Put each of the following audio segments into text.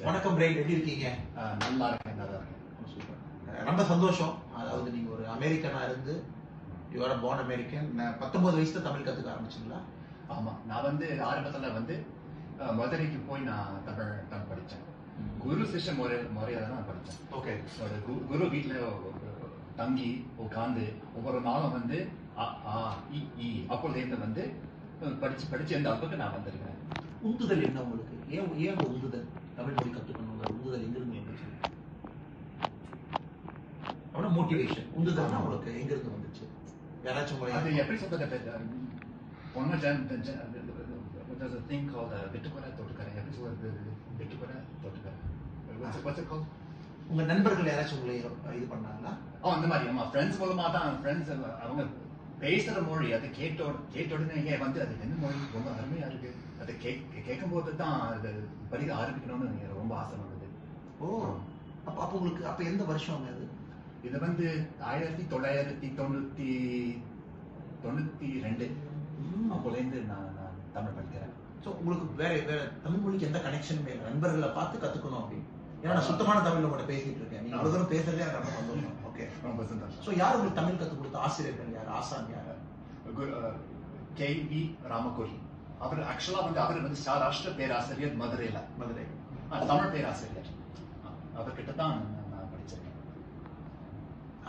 வணக்கம் பிரைன் எப்படி இருக்கீங்க? நல்லா இருக்கேன் நல்லா இருக்கேன். சூப்பர் ரொம்ப சந்தோஷம். அதாவது நீங்க ஒரு அமெரிக்கனா இருந்து யூஆர் born அமெரிக்கன் பத்தொன்பது வயசுல தமிழ் கத்துக்க ஆரம்பிச்சீங்களா? ஆமா. நான் வந்து ஆரம்பத்துல வந்து மதுரைக்கு போய் நான் தமிழ் தான் படிச்சேன். குரு சிஷ்ய முறை முறையில தான் நான் படிச்சேன். ஓகே. ஒரு குரு வீட்டுல தங்கி உட்காந்து ஒவ்வொரு நாளும் வந்து அ, ஆ இ ஈ அப்போல இருந்து வந்து படிச்சு படிச்சு அந்த அளவுக்கு நான் வந்திருக்கேன். உந்துதல் என்ன உங்களுக்கு? ஏன் ஏன் உந்துதல்? தமிழ் மொழி கத்துக்கணுங்கிற உந்துதல் எங்கிருந்து வந்துச்சு அவன மோட்டிவேஷன் உந்துதல்னா உங்களுக்கு எங்க இருந்து வந்துச்சு? யாராச்சும் உங்களை அது எப்படி சொல்றது பொண்ணு Jan there's a thing called uh, வெட்டுக்குறை தொட்டுக்கரை. எப்படி சொல்றது? வெட்டுக்குறை தொட்டுக்கரை. உங்க நண்பர்கள் யாராச்சும் உங்களை இது பண்ணாங்களா? ஓ அந்த மாதிரி. ஆமா ஃப்ரெண்ட்ஸ் மூலமா தான் ஃப்ரெண்ட்ஸ் அவங்க பேசுற மொழி அது கேட்ட கேட்ட உடனே வந்து அது என்ன மொழி? ரொம்ப அருமையா இருக்கு. அதை கேட்கும் போது தான் அது படிக்க ஆரம்பிக்கணும்னு ரொம்ப ஆசை வந்தது. ஓ அப்ப அப்ப உங்களுக்கு அப்ப எந்த வருஷம் அது? இது வந்து ஆயிரத்தி தொள்ளாயிரத்தி தொண்ணூத்தி தொண்ணூத்தி ரெண்டு. அப்போலேருந்து நான் நான் தமிழ் படிக்கிறேன். ஸோ உங்களுக்கு வேற வேற தமிழ் மொழிக்கு எந்த கனெக்ஷனுமே இல்லை. நண்பர்களை பார்த்து கத்துக்கணும் அப்படின்னு ஏன்னா நான் சுத்தமான தமிழ்ல உங்கள்கிட்ட பேசிட்டு இருக்கேன். நீங்க இவ்வளவு தூரம் பேசுறதே எனக்கு ரொம்ப சந்தோஷம் ஓகே ரொம்ப சந்தோஷம் ஸோ யார் உங்களுக்கு தமிழ் கத்துக் கொடுத்த ஆசிரியர்கள் யார்? ஆசான் யார்? கே வி ராமகோரி அவர் ஆக்சுவலா வந்து அவர் வந்து சாராஷ்டிர பேராசிரியர் மதுரையில. மதுரை. தமிழ் பேராசிரியர். அவர்கிட்ட தான் நான் படிச்சிருக்கேன்.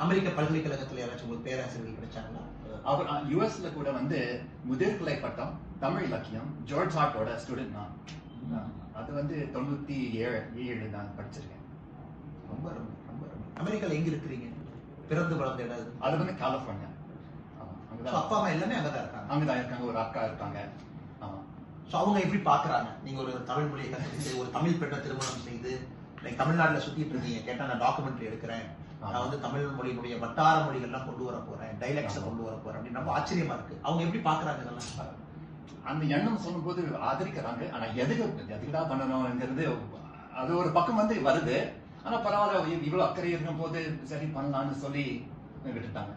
அமெரிக்க பல்கலைக்கழகத்துல யாராச்சும் உங்களுக்கு பேராசிரியர்கள் கிடைச்சாங்களா அவர் யுஎஸ்ல கூட வந்து முதிர்கலை பட்டம் தமிழ் இலக்கியம் ஜார்ஜ் ஹார்ட்டோட ஸ்டூடெண்ட் நான். அது வந்து தொண்ணூத்தி ஏழு ஏழு நான் படிச்சிருக்கேன். ரொம்ப ரொம்ப ரொம்ப அமெரிக்கால எங்க இருக்கிறீங்க? பிறந்து வளர்ந்த இடம். அது வந்து கலிஃபோர்னியா. ஆமா So, அங்கதான் அப்பா அம்மா எல்லாமே அங்கதான் இருக்காங்க? அங்கதான் இருக்காங்க ஒரு அக்கா இருக்காங்க. ஆமா. ஸோ அவங்க எப்படி பாக்குறாங்க நீங்க ஒரு தமிழ் மொழியை கத்துக்கிட்டு ஒரு தமிழ் பெண்ணை திருமணம் செய்து லைக் தமிழ்நாட்டுல சுத்திட்டு இருக்கீங்க. கேட்டா நான் டாக்குமெண்ட்ரி எடுக்கிறேன். நான் வந்து தமிழ் மொழியினுடைய வட்டார மொழிகள்லாம் கொண்டு வர போறேன் டைலக்ட்ஸை கொண்டு வர போறேன். அப்படின்னு ரொம்ப ஆச்சரியமா இருக்கு. அவங்க எப்படி பாக்குறாங்க இதெல்லாம்? அந்த எண்ணம் சொல்லும்போது ஆதரிக்கிறாங்க. ஆனா எதுக்கு எதுக்குடா பண்ணணும்ங்கிறது அது ஒரு பக்கம் வந்து வருது. ஆனா பரவாயில்ல இவ்- இவ்வளவு அக்கறை இருக்கும் போது சரி பண்ணலாம்னு சொல்லி விட்டுட்டாங்க.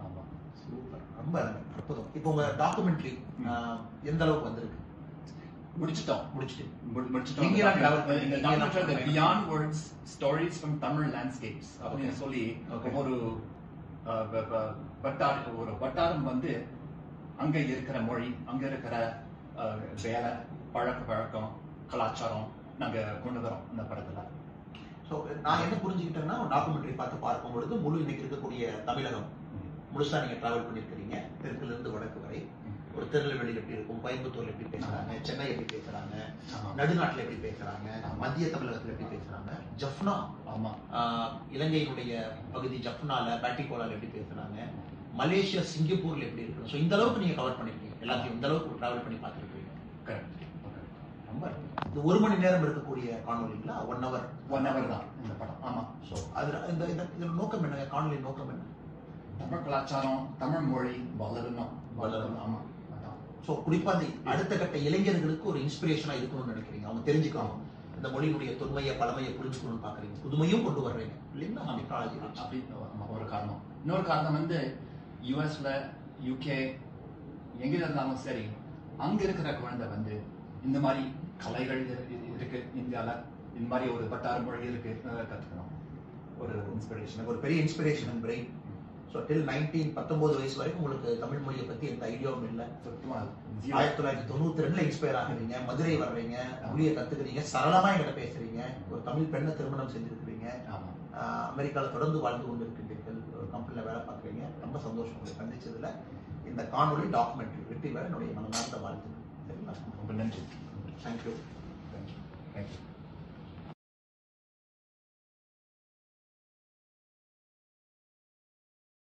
ஆமா. சூப்பர். ரொம்ப அற்புதம். இப்போ உங்க டாக்குமெண்ட்ரி எந்த அளவுக்கு வந்திருக்கு? முடிச்சிட்டோம். முடிச்சுட்டு. முடி- முடிச்சிட்டோம். from Tamil Landscapes. அப்படின்னு. சொல்லி ஒரு வட்டாரம் வந்து அங்க இருக்கிற மொழி அங்க இருக்கிற வேலை பழக்க வழக்கம் கலாச்சாரம் நாங்க கொண்டு வரோம் இந்த படத்துல. ஸோ நான் என்ன புரிஞ்சுக்கிட்டேன்னா டாக்குமெண்ட்ரி பார்த்து பார்க்கும் பொழுது முழு இன்னைக்கு இருக்கக்கூடிய தமிழகம் முழுசா நீங்க டிராவல் பண்ணிருக்கிறீங்க. தெற்குல இருந்து வடக்கு வரை. ஒரு திருநெல்வேலியில் எப்படி இருக்கும் கோயம்புத்தூர்ல எப்படி பேசுறாங்க சென்னை எப்படி பேசுறாங்க. நடுநாட்டுல எப்படி பேசுறாங்க மத்திய தமிழகத்துல எப்படி பேசுறாங்க ஜஃப்னா ஆமா. ஆஹ், இலங்கையினுடைய பகுதி ஜஃப்னால பேட்டிகோலால எப்படி பேசுறாங்க மலேசியா சிங்கப்பூர்ல எப்படி இருக்கு ஸோ இந்த அளவுக்கு நீங்க கவர் பண்ணிருக்கீங்க. எல்லாத்தையும் இந்த அளவுக்கு டிராவல் பண்ணி பார்த்துருக்கீங்க. கரெக்ட் ரொம்ப. இது ஒரு மணி நேரம் இருக்கக்கூடிய காணொலிங்களா ஒன் ஹவர் ஒன் ஹவர் தான் இந்த படம். ஆமா. ஸோ அதுல இந்த இந்த இதோட நோக்கம் என்ன காணொலி நோக்கம் என்ன? தமிழ் கலாச்சாரம் தமிழ் மொழி வளரணும் வளரணும். ஆமா. ஸோ குறிப்பா அந்த அடுத்த கட்ட இளைஞர்களுக்கு ஒரு இன்ஸ்பிரேஷனா இருக்கணும்னு நினைக்கிறீங்க. அவங்க தெரிஞ்சுக்கணும் இந்த மொழியினுடைய தொன்மையை பழமையை புரிஞ்சுக்கணும்னு பாக்குறீங்க புதுமையும் கொண்டு வர்றீங்க. இல்லைங்களா? டெக்னாலஜி வச்சு. அப்படி ஆமா, ஒரு காரணம். இன்னொரு காரணம் வந்து யூஎஸ்ல யூகே எங்க இருந்தாலும் சரி அங்க இருக்கிற குழந்தை வந்து இந்த மாதிரி கலைகள் இரு- இருக்கு இந்தியால. இந்த மாதிரி ஒரு வட்டார மொழி இருக்கு. அஹ் கத்துக்கணும். ஒரு இன்ஸ்பிரேஷன் ஒரு பெரிய inspiration brain so till nineteen பத்தொன்பது வயசு வரைக்கும் உங்களுக்கு தமிழ் மொழியை பத்தி எந்த ஐடியாவும் இல்லை. ஆயிரத்தி தொள்ளாயிரத்தி தொண்ணூத்தி ரெண்டுல இன்ஸ்பயர் ஆகுறீங்க. மதுரை வர்றீங்க. மொழியை கத்துக்கிறீங்க. சரளமா என்கிட்ட பேசுறீங்க. ஒரு தமிழ் பெண்ணை திருமணம் செஞ்சிருக்கிறீங்க அமெரிக்கால தொடர்ந்து வாழ்ந்து கொண்டிருக்கின்றீர்கள் ரொம்ப சந்தோஷம் உங்களை சந்திச்சதுல இந்த காணொளி டாக்குமெண்ட்ரி வெற்றி பெற என்னுடைய மனமார்ந்த வாழ்த்துக்கள். சரிங்களா? ரொம்ப நன்றி. Thank you thank you thank you